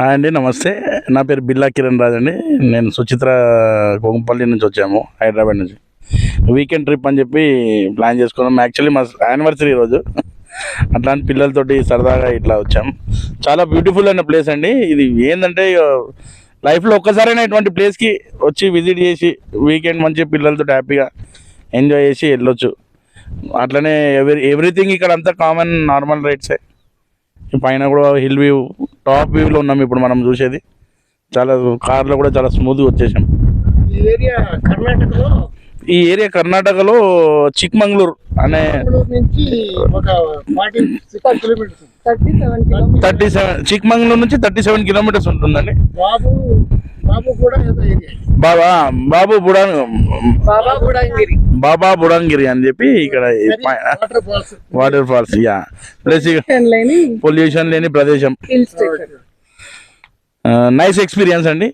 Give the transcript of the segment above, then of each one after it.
Hi అండి నమస్తే. నా పేరు బిల్లా కిరణ్ రాజ్ అండి. నేను సుచిత్ర కోంపల్లి నుంచి వచ్చాము హైదరాబాద్ నుంచి. వీకెండ్ ట్రిప్ అని చెప్పి ప్లాన్ చేసుకున్నాం. యాక్చువల్లీ మా యానివర్సరీ రోజు. అట్లాంటి పిల్లలతోటి సరదాగా ఇట్లా వచ్చాం. చాలా బ్యూటిఫుల్ అయిన ప్లేస్ అండి. ఇది ఏంటంటే లైఫ్లో ఒక్కసారైనా ఇటువంటి ప్లేస్కి వచ్చి విజిట్ చేసి వీకెండ్ మంచి పిల్లలతో హ్యాపీగా ఎంజాయ్ చేసి వెళ్ళొచ్చు. అట్లనే ఎవ్రీ ఎవ్రీథింగ్ ఇక్కడ అంతా కామన్ నార్మల్ రేట్సే. పైన కూడా హిల్ వ్యూ టాప్ వ్యూలో ఉన్నాం ఇప్పుడు మనం చూసేది. చాలా కార్లో కూడా చాలా స్మూత్గా వచ్చేసాం. ఈ ఏరియా కర్ణాటకలో? ఈ ఏరియా కర్ణాటకలో చిక్మంగళూరు అనే thirty seven kilometres. Thirty seven Chikmagalur నుంచి థర్టీ సెవెన్ కిలోమీటర్స్ ఉంటుందండి. బాబు బాబు బాబా బాబు బుడా బాబా బుడంగిరి. బాబా బుడంగిరి అని చెప్పి ఇక్కడ water falls water falls yeah. Plus లేని పొల్యూషన్ లేని ప్రదేశం. నైస్ ఎక్స్పీరియన్స్ అండి.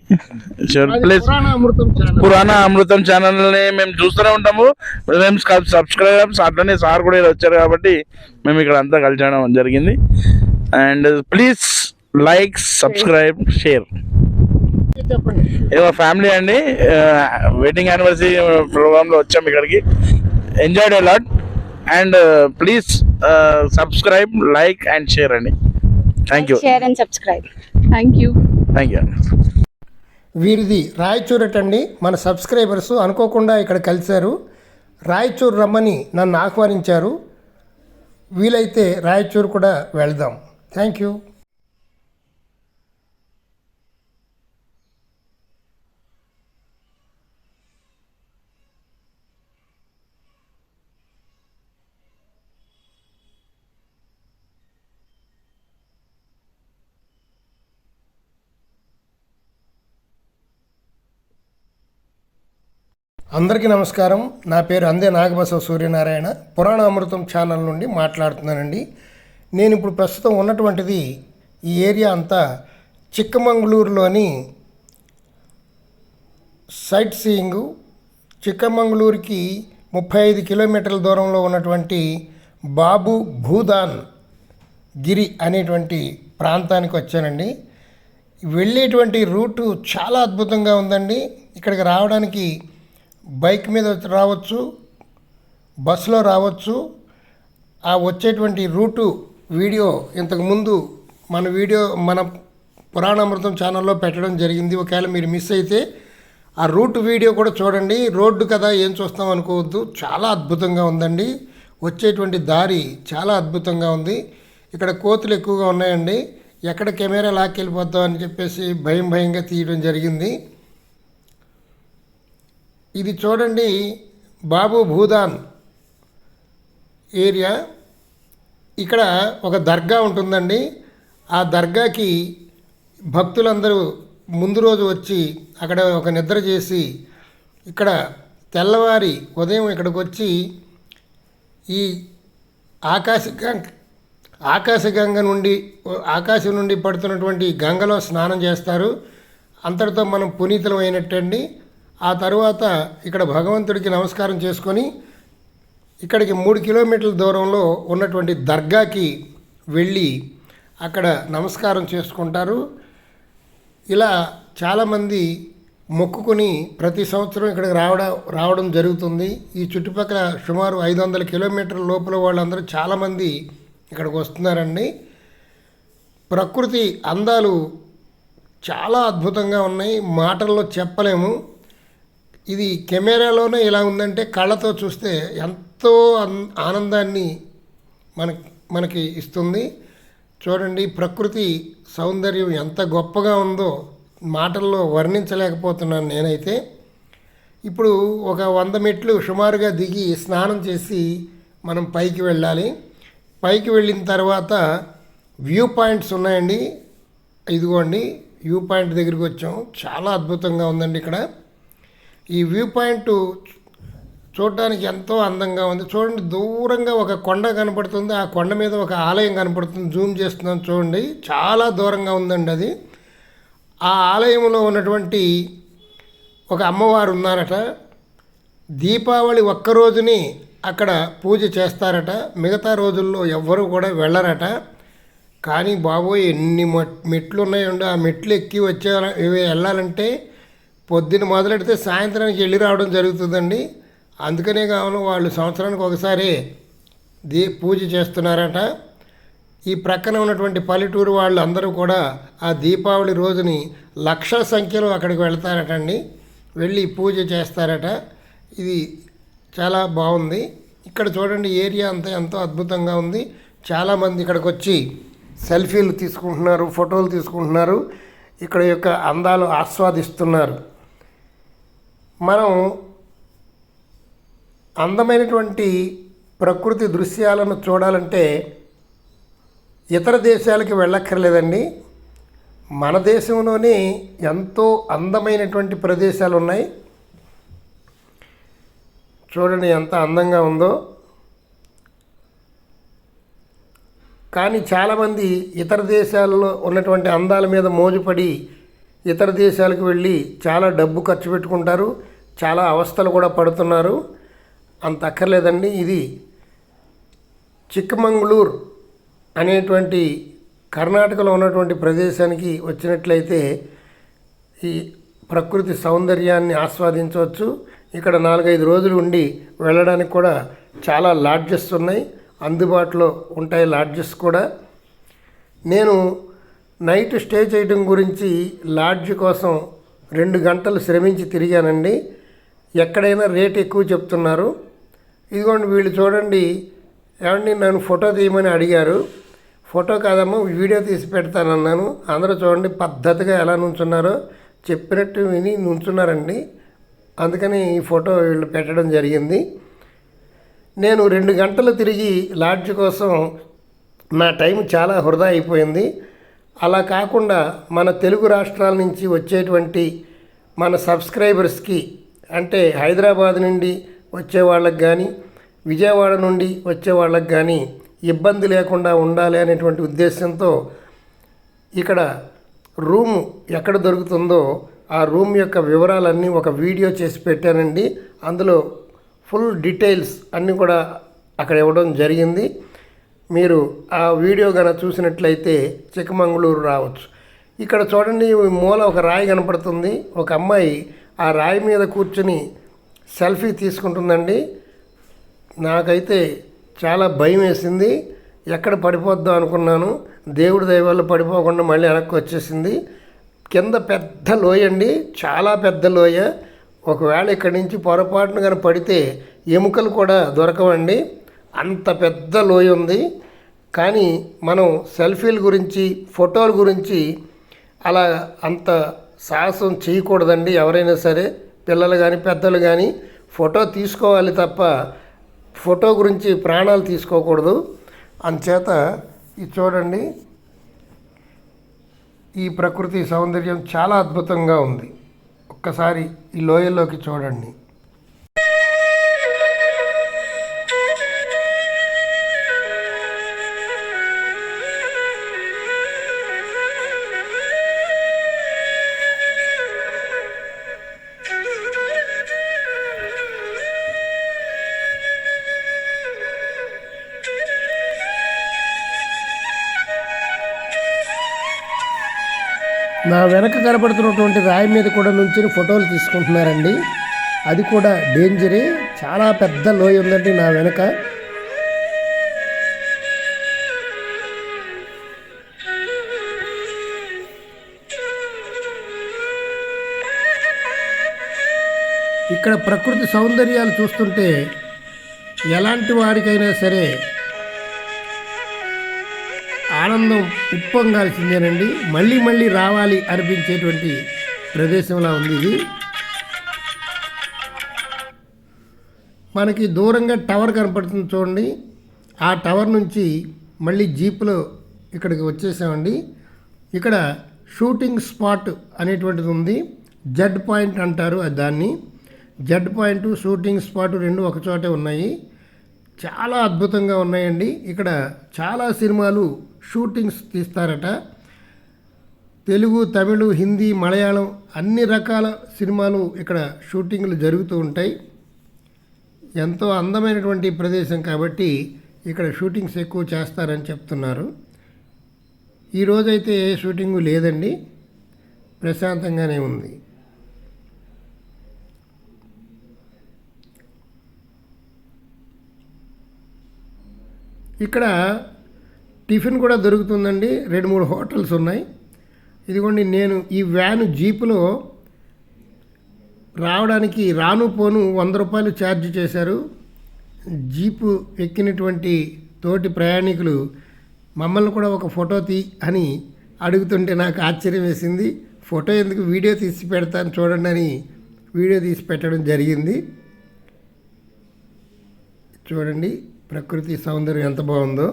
ప్లస్ పురాణ అమృతం ఛానల్ పురాణ అమృతం ఛానల్ని మేము చూస్తూనే ఉంటాము. మేము సబ్స్క్రైబర్స్ అట్లనే సార్ కూడా వచ్చారు కాబట్టి మేము ఇక్కడ అంతా కలిసి జరిగింది. And please like subscribe share చెప్పండి. ఏదో ఫ్యామిలీ అండి. వెడ్డింగ్ యానివర్సరీ ప్రోగ్రామ్లో వచ్చాము ఇక్కడికి. Enjoyed a lot and please subscribe like and share అండి. Thank you share and subscribe thank you thank you వీరిది రాయచూరటండి మన సబ్స్క్రైబర్స్ అనుకోకుండా ఇక్కడ కలిశారు. రాయచూరు రమ్మని నన్ను ఆహ్వానించారు. వీలైతే రాయచూరు కూడా వెళ్దాం. థ్యాంక్ యూ అందరికీ నమస్కారం. నా పేరు అందే నాగబసవ సూర్యనారాయణ. పురాణ అమృతం ఛానల్ నుండి మాట్లాడుతున్నానండి. నేను ఇప్పుడు ప్రస్తుతం ఉన్నటువంటిది ఈ ఏరియా అంతా చిక్కమంగళూరులోని సైట్ సీయింగ్. చిక్కమంగళూరుకి ముప్పై ఐదు కిలోమీటర్ల దూరంలో ఉన్నటువంటి బాబు భూదాన్ గిరి అనేటువంటి ప్రాంతానికి వచ్చానండి. వెళ్ళేటువంటి రూటు చాలా అద్భుతంగా ఉందండి. ఇక్కడికి రావడానికి బైక్ మీద రావచ్చు బస్సులో రావచ్చు. ఆ వచ్చేటువంటి రూటు వీడియో ఇంతకుముందు మన వీడియో మన పురాణామృతం ఛానల్లో పెట్టడం జరిగింది. ఒకవేళ మీరు మిస్ అయితే ఆ రూట్ వీడియో కూడా చూడండి. రోడ్డు కదా ఏం చూస్తాం అనుకోవద్దు. చాలా అద్భుతంగా ఉందండి. వచ్చేటువంటి దారి చాలా అద్భుతంగా ఉంది. ఇక్కడ కోతులు ఎక్కువగా ఉన్నాయండి. ఎక్కడ కెమెరా లాక్కెళ్ళిపోద్దాం అని చెప్పేసి భయం భయంగా తీయడం జరిగింది. ఇది చూడండి బాబు భూదాన్ ఏరియా. ఇక్కడ ఒక దర్గా ఉంటుందండి. ఆ దర్గాకి భక్తులందరూ ముందు రోజు వచ్చి అక్కడ ఒక నిద్ర చేసి ఇక్కడ తెల్లవారి ఉదయం ఇక్కడికి వచ్చి ఈ ఆకాశగంగ ఆకాశగంగ నుండి ఆకాశం నుండి పడుతున్నటువంటి గంగలో స్నానం చేస్తారు. అంతటితో మనం పునీతలం అయినట్టండి. ఆ తరువాత ఇక్కడ భగవంతుడికి నమస్కారం చేసుకొని ఇక్కడికి మూడు కిలోమీటర్ల దూరంలో ఉన్నటువంటి దర్గాకి వెళ్ళి అక్కడ నమస్కారం చేసుకుంటారు. ఇలా చాలామంది మొక్కుకొని ప్రతి సంవత్సరం ఇక్కడికి రావడం రావడం జరుగుతుంది. ఈ చుట్టుపక్కల సుమారు ఐదు వందల కిలోమీటర్ల లోపల వాళ్ళందరూ చాలామంది ఇక్కడికి వస్తున్నారండి. ప్రకృతి అందాలు చాలా అద్భుతంగా ఉన్నాయి. మాటల్లో చెప్పలేము. ఇది కెమెరాలోనే ఇలా ఉందంటే కళ్ళతో చూస్తే ఎంతో అన్- ఆనందాన్ని మన మనకి ఇస్తుంది. చూడండి ప్రకృతి సౌందర్యం ఎంత గొప్పగా ఉందో మాటల్లో వర్ణించలేకపోతున్నాను నేనైతే. ఇప్పుడు ఒక వంద మెట్లు సుమారుగా దిగి స్నానం చేసి మనం పైకి వెళ్ళాలి. పైకి వెళ్ళిన తర్వాత వ్యూ పాయింట్స్ ఉన్నాయండి. ఇదిగోండి వ్యూ పాయింట్ దగ్గరికి వచ్చాం. చాలా అద్భుతంగా ఉందండి ఇక్కడ. ఈ వ్యూ పాయింట్ చూడడానికి ఎంతో అందంగా ఉంది. చూడండి దూరంగా ఒక కొండ కనపడుతుంది. ఆ కొండ మీద ఒక ఆలయం కనపడుతుంది. జూమ్ చేస్తున్నాం చూడండి. చాలా దూరంగా ఉందండి అది. ఆ ఆలయంలో ఉన్నటువంటి ఒక అమ్మవారు ఉన్నారట. దీపావళి ఒక్క రోజుని అక్కడ పూజ చేస్తారట. మిగతా రోజుల్లో ఎవ్వరూ కూడా వెళ్ళరట. కానీ బాబోయ్ ఎన్ని మెట్లు ఉన్నాయండి ఆ మెట్లు ఎక్కి వచ్చే ఇవి వెళ్ళాలంటే పొద్దున్న మొదలెడితే సాయంత్రానికి వెళ్ళి రావడం జరుగుతుందండి. అందుకనే కావాలి వాళ్ళు సంవత్సరానికి ఒకసారి దీ పూజ చేస్తున్నారట. ఈ ప్రక్కన ఉన్నటువంటి పల్లెటూరు వాళ్ళు అందరూ కూడా ఆ దీపావళి రోజుని లక్షల సంఖ్యలో అక్కడికి వెళ్తారటండి. వెళ్ళి పూజ చేస్తారట. ఇది చాలా బాగుంది. ఇక్కడ చూడండి ఏరియా అంతా ఎంతో అద్భుతంగా ఉంది. చాలామంది ఇక్కడికి వచ్చి సెల్ఫీలు తీసుకుంటున్నారు ఫోటోలు తీసుకుంటున్నారు. ఇక్కడ యొక్క అందాలు ఆస్వాదిస్తున్నారు. మనం అందమైనటువంటి ప్రకృతి దృశ్యాలను చూడాలంటే ఇతర దేశాలకి వెళ్ళక్కర్లేదండి. మన దేశంలోనే ఎంతో అందమైనటువంటి ప్రదేశాలు ఉన్నాయి చూడండి ఎంత అందంగా ఉందో. కానీ చాలామంది ఇతర దేశాలలో ఉన్నటువంటి అందాల మీద మోజుపడి ఇతర దేశాలకు వెళ్ళి చాలా డబ్బు ఖర్చు పెట్టుకుంటారు చాలా అవస్థలు కూడా పడుతున్నారు. అంత అక్కర్లేదండి. ఇది చిక్కమంగళూరు అనేటువంటి కర్ణాటకలో ఉన్నటువంటి ప్రదేశానికి వచ్చినట్లయితే ఈ ప్రకృతి సౌందర్యాన్ని ఆస్వాదించవచ్చు. ఇక్కడ నాలుగైదు రోజులు ఉండి వెళ్ళడానికి కూడా చాలా లాడ్జెస్ ఉన్నాయి. అందుబాటులో ఉంటాయి లాడ్జెస్ కూడా. నేను నైట్ స్టే చేయడం గురించి లాడ్జ్ కోసం రెండు గంటలు శ్రమించి తిరిగానండి. ఎక్కడైనా రేట్ ఎక్కువ చెప్తున్నారు. ఇదిగోండి వీళ్ళు చూడండి. ఏమండి నన్ను ఫోటో తీయమని అడిగారు. ఫోటో కాదమ్మా వీడియో తీసి పెడతానన్నాను. అందరూ చూడండి పద్ధతిగా ఎలా నుంచున్నారో. చెప్పినట్టు విని నుంచున్నారండి. అందుకని ఈ ఫోటో వీళ్ళు పెట్టడం జరిగింది. నేను రెండు గంటలు తిరిగి లాడ్జ్ కోసం నా టైం చాలా హృదా అయిపోయింది. అలా కాకుండా మన తెలుగు రాష్ట్రాల నుంచి వచ్చేటువంటి మన సబ్స్క్రైబర్స్కి అంటే హైదరాబాద్ నుండి వచ్చే వాళ్ళకి కానీ విజయవాడ నుండి వచ్చే వాళ్ళకి కానీ ఇబ్బంది లేకుండా ఉండాలి అనేటువంటి ఉద్దేశంతో ఇక్కడ రూమ్ ఎక్కడ దొరుకుతుందో ఆ రూమ్ యొక్క వివరాలన్నీ ఒక వీడియో చేసి పెట్టానండి. అందులో ఫుల్ డీటెయిల్స్ అన్నీ కూడా అక్కడ ఇవ్వడం జరిగింది. మీరు ఆ వీడియో కనుక చూసినట్లయితే చిక్కమంగళూరు రావచ్చు. ఇక్కడ చూడండి మూల ఒక రాయి కనపడుతుంది. ఒక అమ్మాయి ఆ రాయి మీద కూర్చుని సెల్ఫీ తీసుకుంటుందండి. నాకైతే చాలా భయం వేసింది. ఎక్కడ పడిపోద్దాం అనుకున్నాను. దేవుడి దైవాలు పడిపోకుండా మళ్ళీ వెనక్కి వచ్చేసింది. కింద పెద్ద లోయ అండి. చాలా పెద్ద లోయ. ఒకవేళ ఇక్కడి నుంచి పొరపాటున కానీ పడితే ఎముకలు కూడా దొరకవండి. అంత పెద్ద లోయ ఉంది. కానీ మనం సెల్ఫీల గురించి ఫోటోల గురించి అలా అంత సాహసం చేయకూడదండి. ఎవరైనా సరే పిల్లలు కానీ పెద్దలు కానీ ఫోటో తీసుకోవాలి తప్ప ఫోటో గురించి ప్రాణాలు తీసుకోకూడదు. అంచేత ఇది చూడండి ఈ ప్రకృతి సౌందర్యం చాలా అద్భుతంగా ఉంది. ఒక్కసారి ఈ లోయల్లోకి చూడండి. వెనక కనపడుతున్నటువంటి రాయి మీద కూడా నుంచి ఫోటోలు తీసుకుంటున్నారండి. అది కూడా డేంజరే. చాలా పెద్ద లోయ ఉందండి నా వెనక. ఇక్కడ ప్రకృతి సౌందర్యాలు చూస్తుంటే ఎలాంటి వాడికైనా సరే ఆనందం ఉప్పొంగాల్సిందేనండి. మళ్ళీ మళ్ళీ రావాలి అనిపించేటువంటి ప్రదేశంలా ఉంది ఇది. మనకి దూరంగా టవర్ కనపడుతుంది చూడండి. ఆ టవర్ నుంచి మళ్ళీ జీప్లో ఇక్కడికి వచ్చేసామండి. ఇక్కడ షూటింగ్ స్పాట్ అనేటువంటిది ఉంది. జడ్ పాయింట్ అంటారు అది దాన్ని. జడ్ పాయింట్ షూటింగ్ స్పాట్ రెండు ఒక చోటే ఉన్నాయి. చాలా అద్భుతంగా ఉన్నాయండి. ఇక్కడ చాలా సినిమాలు షూటింగ్స్ తీస్తారట. తెలుగు తమిళ హిందీ మలయాళం అన్ని రకాల సినిమాలు ఇక్కడ షూటింగ్లు జరుగుతూ ఉంటాయి. ఎంతో అందమైనటువంటి ప్రదేశం కాబట్టి ఇక్కడ షూటింగ్స్ ఎక్కువ చేస్తారని చెప్తున్నారు. ఈరోజైతే ఏ షూటింగు లేదండి. ప్రశాంతంగానే ఉంది. ఇక్కడ టిఫిన్ కూడా దొరుకుతుందండి. రెండు మూడు హోటల్స్ ఉన్నాయి. ఇదిగోండి నేను ఈ వ్యాన్ జీపులో రావడానికి రాను పోను వంద రూపాయలు ఛార్జ్ చేశారు. జీపు ఎక్కినటువంటి తోటి ప్రయాణికులు మమ్మల్ని కూడా ఒక ఫోటో తీ అని అడుగుతుంటే నాకు ఆశ్చర్యం వేసింది. ఫోటో ఎందుకు వీడియో తీసి పెడతాను చూడండి అని వీడియో తీసి పెట్టడం జరిగింది. చూడండి. ప్రకృతి సౌందర్యం ఎంత బాగుందో.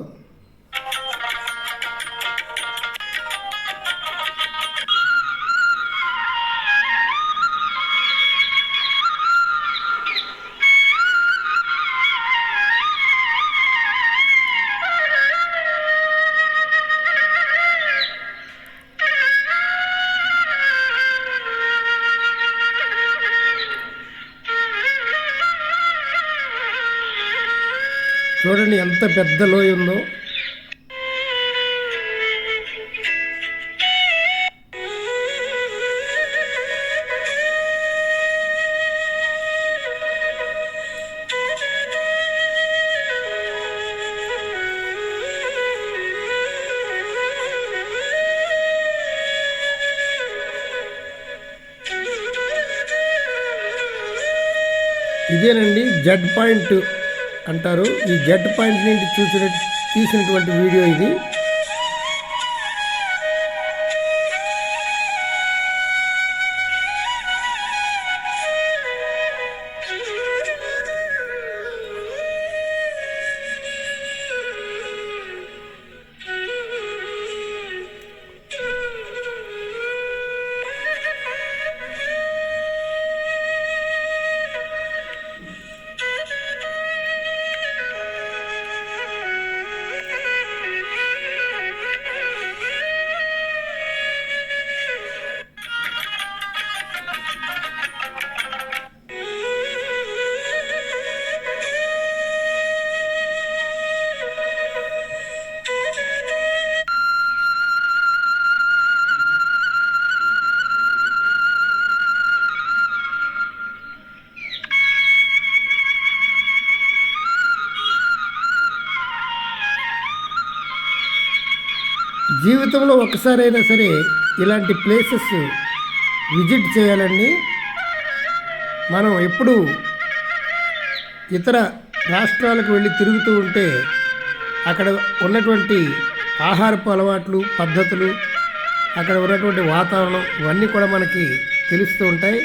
చూడండి ఎంత పెద్ద లోయ ఉందో. ఇదేనండి జడ్ పాయింట్ అంటారు. ఈ జెడ్ పాయింట్ నుండి చూసిన తీసినటువంటి వీడియో ఇది. జీవితంలో ఒక్కసారైనా సరే ఇలాంటి ప్లేసెస్ విజిట్ చేయాలండి మనం ఎప్పుడు ఇతర రాష్ట్రాలకు వెళ్ళి తిరుగుతూ ఉంటే అక్కడ ఉన్నటువంటి ఆహారపు అలవాట్లు పద్ధతులు అక్కడ ఉన్నటువంటి వాతావరణం ఇవన్నీ కూడా మనకి తెలుస్తూ ఉంటాయి.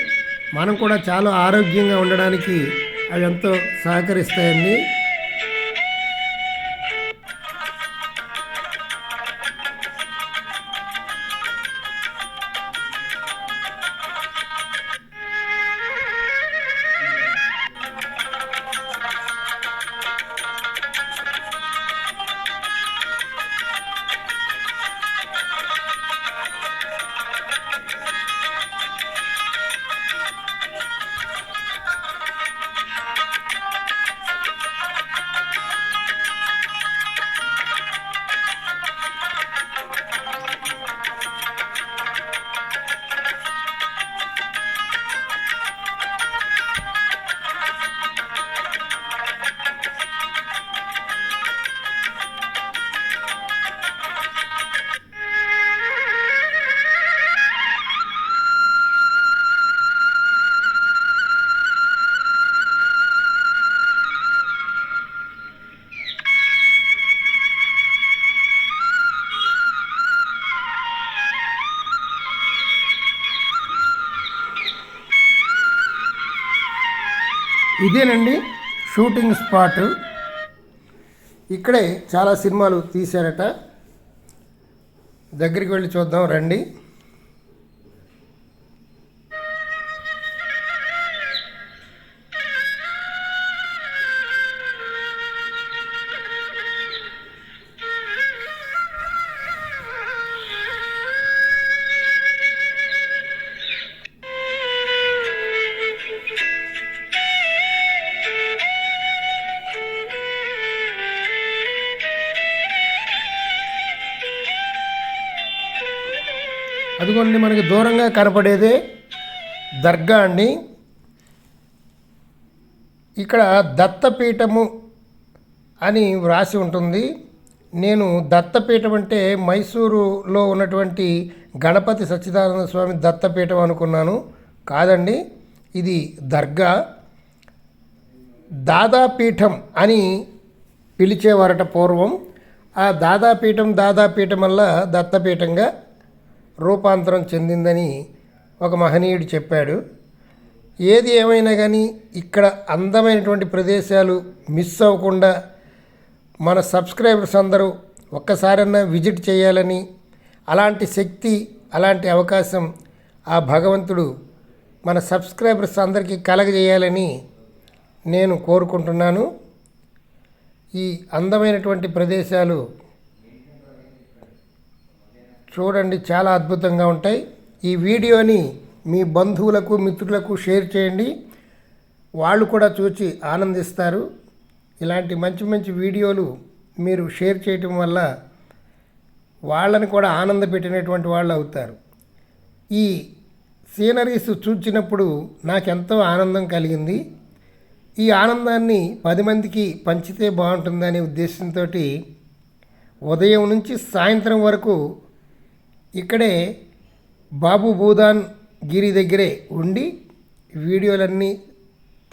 మనం కూడా చాలా ఆరోగ్యంగా ఉండడానికి అవి ఎంతో సహకరిస్తాయండి. ఇదేనండి షూటింగ్ స్పాట్. ఇక్కడే చాలా సినిమాలు తీశారట. దగ్గరికి వెళ్ళి చూద్దాం రండి. అదిగోండి మనకి దూరంగా కనపడేదే దర్గా అండి ఇక్కడ దత్తపీఠము అని వ్రాసి ఉంటుంది. నేను దత్తపీఠం అంటే మైసూరులో ఉన్నటువంటి గణపతి సచ్చిదానంద స్వామి దత్తపీఠం అనుకున్నాను. కాదండి ఇది దర్గా. దాదాపీఠం అని పిలిచేవారట పూర్వం. ఆ దాదాపీఠం దాదాపీఠం వల్ల దత్తపీఠంగా రూపాంతరం చెందిందని ఒక మహనీయుడు చెప్పాడు. ఏది ఏమైనా కానీ ఇక్కడ అందమైనటువంటి ప్రదేశాలు మిస్ అవ్వకుండా మన సబ్స్క్రైబర్స్ అందరూ ఒక్కసారన్నా విజిట్ చేయాలని అలాంటి శక్తి అలాంటి అవకాశం ఆ భగవంతుడు మన సబ్స్క్రైబర్స్ అందరికీ కలగజేయాలని నేను కోరుకుంటున్నాను. ఈ అందమైనటువంటి ప్రదేశాలు చూడండి చాలా అద్భుతంగా ఉంటాయి. ఈ వీడియోని మీ బంధువులకు మిత్రులకు షేర్ చేయండి. వాళ్ళు కూడా చూసి ఆనందిస్తారు. ఇలాంటి మంచి మంచి వీడియోలు మీరు షేర్ చేయటం వల్ల వాళ్ళని కూడా ఆనంద పెట్టినటువంటి వాళ్ళు అవుతారు. ఈ సీనరీస్ చూచినప్పుడు నాకెంతో ఆనందం కలిగింది. ఈ ఆనందాన్ని పది మందికి పంచితే బాగుంటుందనే ఉద్దేశంతో ఉదయం నుంచి సాయంత్రం వరకు ఇక్కడే బాబు భూదాన్ గిరి దగ్గరే ఉండి వీడియోలన్నీ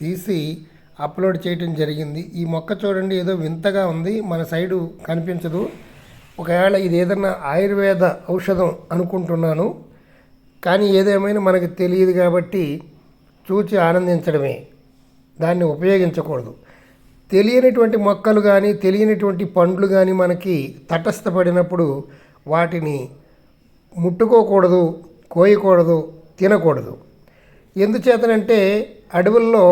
తీసి అప్లోడ్ చేయటం జరిగింది. ఈ మొక్క చూడండి ఏదో వింతగా ఉంది. మన సైడు కనిపించదు. ఒకవేళ ఇది ఏదన్నా ఆయుర్వేద ఔషధం అనుకుంటున్నాను. కానీ ఏదేమైనా మనకు తెలియదు కాబట్టి చూచి ఆనందించడమే. దాన్ని ఉపయోగించకూడదు. తెలియనటువంటి మొక్కలు కానీ తెలియనటువంటి పండ్లు కానీ మనకి తటస్థపడినప్పుడు వాటిని ముట్టుకోకూడదు కోయకూడదు తినకూడదు. ఎందుచేతనంటే అడవుల్లో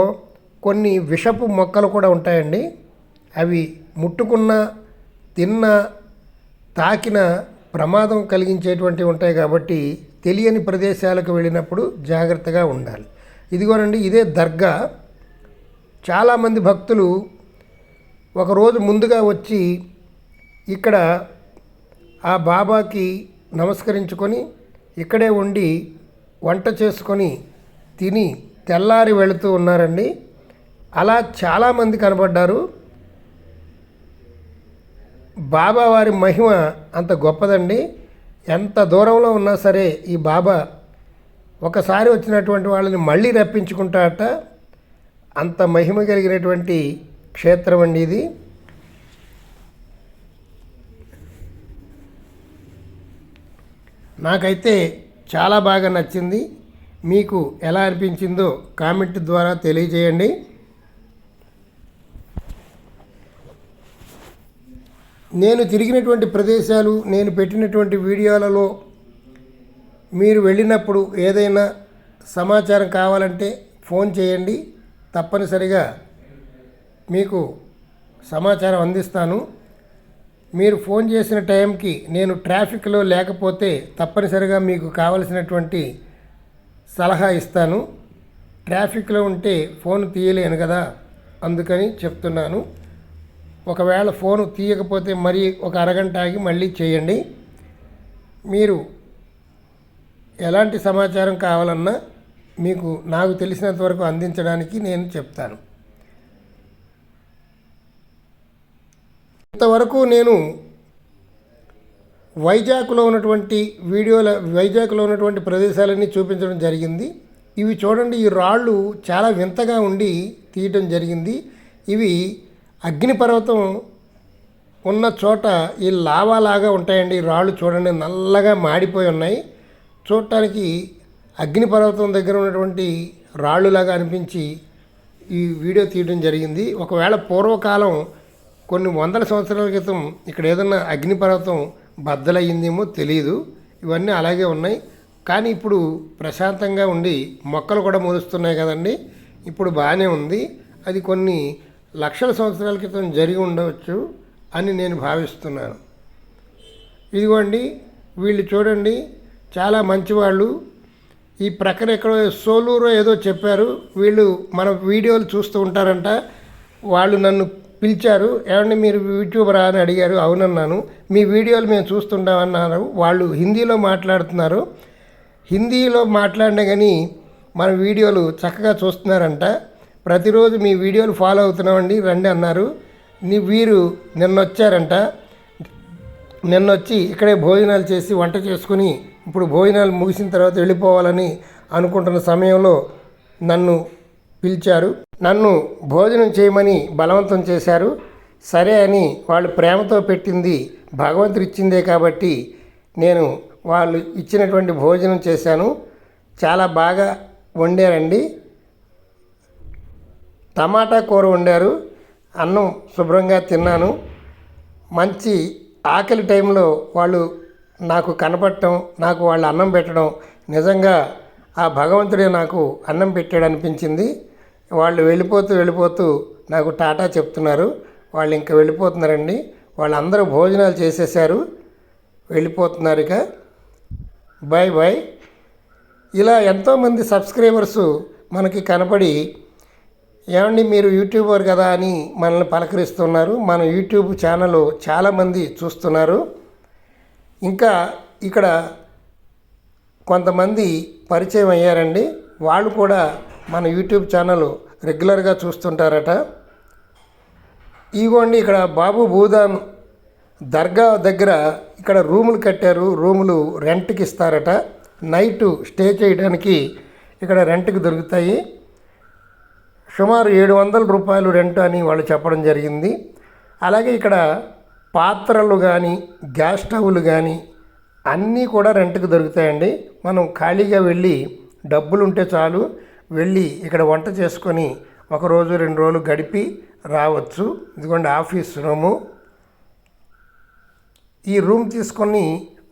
కొన్ని విషపు మొక్కలు కూడా ఉంటాయండి. అవి ముట్టుకున్న తిన్న తాకిన ప్రమాదం కలిగించేటువంటివి ఉంటాయి కాబట్టి తెలియని ప్రదేశాలకు వెళ్ళినప్పుడు జాగ్రత్తగా ఉండాలి. ఇదిగోనండి ఇదే దర్గా. చాలామంది భక్తులు ఒకరోజు ముందుగా వచ్చి ఇక్కడ ఆ బాబాకి నమస్కరించుకొని ఇక్కడే ఉండి వంట చేసుకొని తిని తెల్లారి వెళుతూ ఉన్నారండి. అలా చాలామంది కనబడ్డారు. బాబా వారి మహిమ అంత గొప్పదండి. ఎంత దూరంలో ఉన్నా సరే ఈ బాబా ఒకసారి వచ్చినటువంటి వాళ్ళని మళ్ళీ రప్పించుకుంటాట అంత మహిమ కలిగినటువంటి క్షేత్రం అండి ఇది. నాకైతే చాలా బాగా నచ్చింది. మీకు ఎలా అనిపించిందో కామెంట్ ద్వారా తెలియజేయండి. నేను తిరిగినటువంటి ప్రదేశాలు నేను పెట్టినటువంటి వీడియోలలో మీరు వెళ్ళినప్పుడు ఏదైనా సమాచారం కావాలంటే ఫోన్ చేయండి. తప్పనిసరిగా మీకు సమాచారం అందిస్తాను. మీరు ఫోన్ చేసిన టైంకి నేను ట్రాఫిక్లో లేకపోతే తప్పనిసరిగా మీకు కావలసినటువంటి సలహా ఇస్తాను. ట్రాఫిక్లో ఉంటే ఫోన్ తీయలేను కదా అందుకని చెప్తున్నాను. ఒకవేళ ఫోన్ తీయకపోతే మరి ఒక అరగంట ఆగి మళ్ళీ చేయండి. మీరు ఎలాంటి సమాచారం కావాలన్నా మీకు నాకు తెలిసినంత వరకు అందించడానికి నేను చెప్తాను. ఇంతవరకు నేను వైజాగ్లో ఉన్నటువంటి వీడియోల వైజాగ్లో ఉన్నటువంటి ప్రదేశాలన్నీ చూపించడం జరిగింది. ఇవి చూడండి ఈ రాళ్ళు చాలా వింతగా ఉండి తీయటం జరిగింది. ఇవి అగ్నిపర్వతం ఉన్న చోట ఈ లావాలాగా ఉంటాయండి. ఈ రాళ్ళు చూడండి నల్లగా మాడిపోయి ఉన్నాయి. చూడటానికి అగ్నిపర్వతం దగ్గర ఉన్నటువంటి రాళ్ళులాగా అనిపించి ఈ వీడియో తీయడం జరిగింది. ఒకవేళ పూర్వకాలం కొన్ని వందల సంవత్సరాల క్రితం ఇక్కడ ఏదన్నా అగ్నిపర్వతం బద్దలయ్యిందేమో తెలియదు ఇవన్నీ అలాగే ఉన్నాయి. కానీ ఇప్పుడు ప్రశాంతంగా ఉండి మొక్కలు కూడా మొలుస్తున్నాయి కదండి. ఇప్పుడు బాగానే ఉంది. అది కొన్ని లక్షల సంవత్సరాల క్రితం జరిగి ఉండవచ్చు అని నేను భావిస్తున్నాను. ఇదిగోండి వీళ్ళు చూడండి చాలా మంచివాళ్ళు. ఈ ప్రక్కన ఎక్కడో సోలూరో ఏదో చెప్పారు. వీళ్ళు మన వీడియోలు చూస్తూ ఉంటారంట. వాళ్ళు నన్ను పిలిచారు ఏమండి మీరు యూట్యూబరా? అని అడిగారు. అవునన్నాను. మీ వీడియోలు మేము చూస్తుంటామన్నారు. వాళ్ళు హిందీలో మాట్లాడుతున్నారు. హిందీలో మాట్లాడినా కానీ మన వీడియోలు చక్కగా చూస్తున్నారంట. ప్రతిరోజు మీ వీడియోలు ఫాలో అవుతున్నామండి రండి అన్నారు. నీ వీరు నిన్న వచ్చారంట నిన్న వచ్చి ఇక్కడే భోజనాలు చేసి వంట చేసుకుని ఇప్పుడు భోజనాలు ముగిసిన తర్వాత వెళ్ళిపోవాలని అనుకుంటున్న సమయంలో నన్ను పిలిచారు. నన్ను భోజనం చేయమని బలవంతం చేశారు. సరే అని వాళ్ళు ప్రేమతో పెట్టింది భగవంతుడు ఇచ్చిందే కాబట్టి నేను వాళ్ళు ఇచ్చినటువంటి భోజనం చేశాను. చాలా బాగా వండారండి. టమాటా కూర వండారు. అన్నం శుభ్రంగా తిన్నాను. మంచి ఆకలి టైంలో వాళ్ళు నాకు కనపడటం నాకు వాళ్ళు అన్నం పెట్టడం నిజంగా ఆ భగవంతుడే నాకు అన్నం పెట్టాడు అనిపించింది వాళ్ళు వెళ్ళిపోతూ వెళ్ళిపోతూ నాకు టాటా చెప్తున్నారు. వాళ్ళు ఇంకా వెళ్ళిపోతున్నారండి. వాళ్ళందరూ భోజనాలు చేసేసారు వెళ్ళిపోతున్నారు ఇక. బాయ్ బాయ్ ఇలా ఎంతోమంది సబ్స్క్రైబర్స్ మనకి కనపడి ఏమండి మీరు యూట్యూబర్ కదా అని మనల్ని పలకరిస్తున్నారు. మన యూట్యూబ్ ఛానల్ చాలామంది చూస్తున్నారు. ఇంకా ఇక్కడ కొంతమంది పరిచయం అయ్యారండి. వాళ్ళు కూడా మన యూట్యూబ్ ఛానల్ రెగ్యులర్గా చూస్తుంటారట. ఇగోండి ఇక్కడ బాబు భూదాన్ దర్గా దగ్గర ఇక్కడ రూములు కట్టారు. రూములు రెంట్కి ఇస్తారట. నైట్ స్టే చేయడానికి ఇక్కడ రెంట్కి దొరుకుతాయి. సుమారు ఏడు వందల రూపాయలు రెంట్ అని వాళ్ళు చెప్పడం జరిగింది. అలాగే ఇక్కడ పాత్రలు కానీ గ్యాస్ స్టవ్లు కానీ అన్నీ కూడా రెంట్కి దొరుకుతాయండి. మనం ఖాళీగా వెళ్ళి డబ్బులు ఉంటే చాలు. వెళ్ళి ఇక్కడ వంట చేసుకొని ఒక రోజు రెండు రోజులు గడిపి రావచ్చు. ఇదిగోండి ఆఫీస్ రూము. ఈ రూమ్ తీసుకొని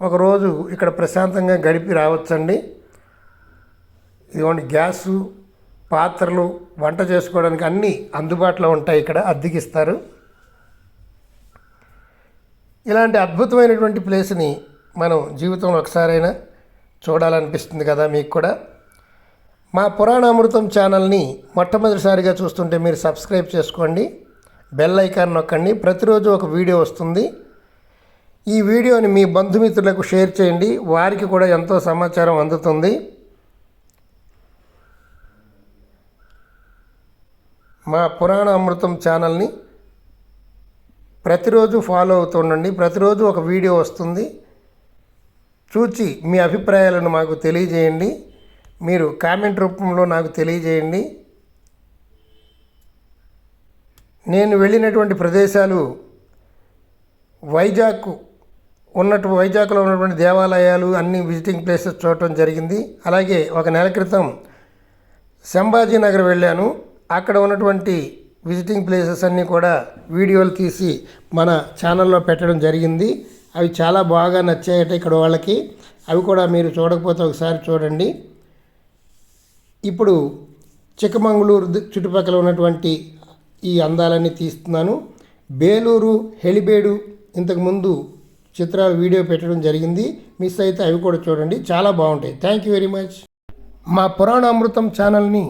ఒకరోజు ఇక్కడ ప్రశాంతంగా గడిపి రావచ్చండి. ఇదిగోండి గ్యాసు పాత్రలు వంట చేసుకోవడానికి అన్నీ అందుబాటులో ఉంటాయి ఇక్కడ అద్దెకిస్తారు. ఇలాంటి అద్భుతమైనటువంటి ప్లేస్ని మనం జీవితంలో ఒకసారైనా చూడాలనిపిస్తుంది కదా మీకు కూడా. మా పురాణామృతం ఛానల్ని మొట్టమొదటిసారిగా చూస్తుంటే మీరు సబ్స్క్రైబ్ చేసుకోండి బెల్ ఐకాన్ నొక్కండి. ప్రతిరోజు ఒక వీడియో వస్తుంది. ఈ వీడియోని మీ బంధుమిత్రులకు షేర్ చేయండి. వారికి కూడా ఎంతో సమాచారం అందుతుంది. మా పురాణ అమృతం ఛానల్ని ప్రతిరోజు ఫాలో అవుతుండండి ప్రతిరోజు ఒక వీడియో వస్తుంది. చూచి మీ అభిప్రాయాలను మాకు తెలియజేయండి. మీరు కామెంట్ రూపంలో నాకు తెలియజేయండి. నేను వెళ్ళినటువంటి ప్రదేశాలు వైజాగ్ ఉన్నట్టు వైజాగ్లో ఉన్నటువంటి దేవాలయాలు అన్ని విజిటింగ్ ప్లేసెస్ చూడటం జరిగింది. అలాగే ఒక నెల క్రితం సంభాజీనగర్ వెళ్ళాను. అక్కడ ఉన్నటువంటి విజిటింగ్ ప్లేసెస్ అన్నీ కూడా వీడియోలు తీసి మన ఛానల్లో పెట్టడం జరిగింది. అవి చాలా బాగా నచ్చాయట ఇక్కడ వాళ్ళకి. అవి కూడా మీరు చూడకపోతే ఒకసారి చూడండి. ఇప్పుడు చిక్కమంగళూరు చుట్టుపక్కల ఉన్నటువంటి ఈ అందాలన్నీ తీస్తున్నాను. బేలూరు హెలిబేడు ఇంతకుముందు చిత్రాలు వీడియో పెట్టడం జరిగింది. మిస్ అయితే అవి కూడా చూడండి. చాలా బాగుంటాయి. థ్యాంక్ యూ వెరీ మచ్ మా పురాణ అమృతం ఛానల్ని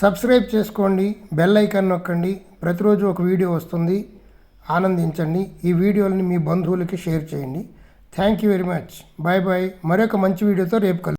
సబ్స్క్రైబ్ చేసుకోండి. బెల్ ఐకాన్ నొక్కండి. ప్రతిరోజు ఒక వీడియో వస్తుంది. ఆనందించండి. ఈ వీడియోని మీ బంధువులకి షేర్ చేయండి. Thank you very much bye bye మరొక మంచి వీడియోతో రేపు కలు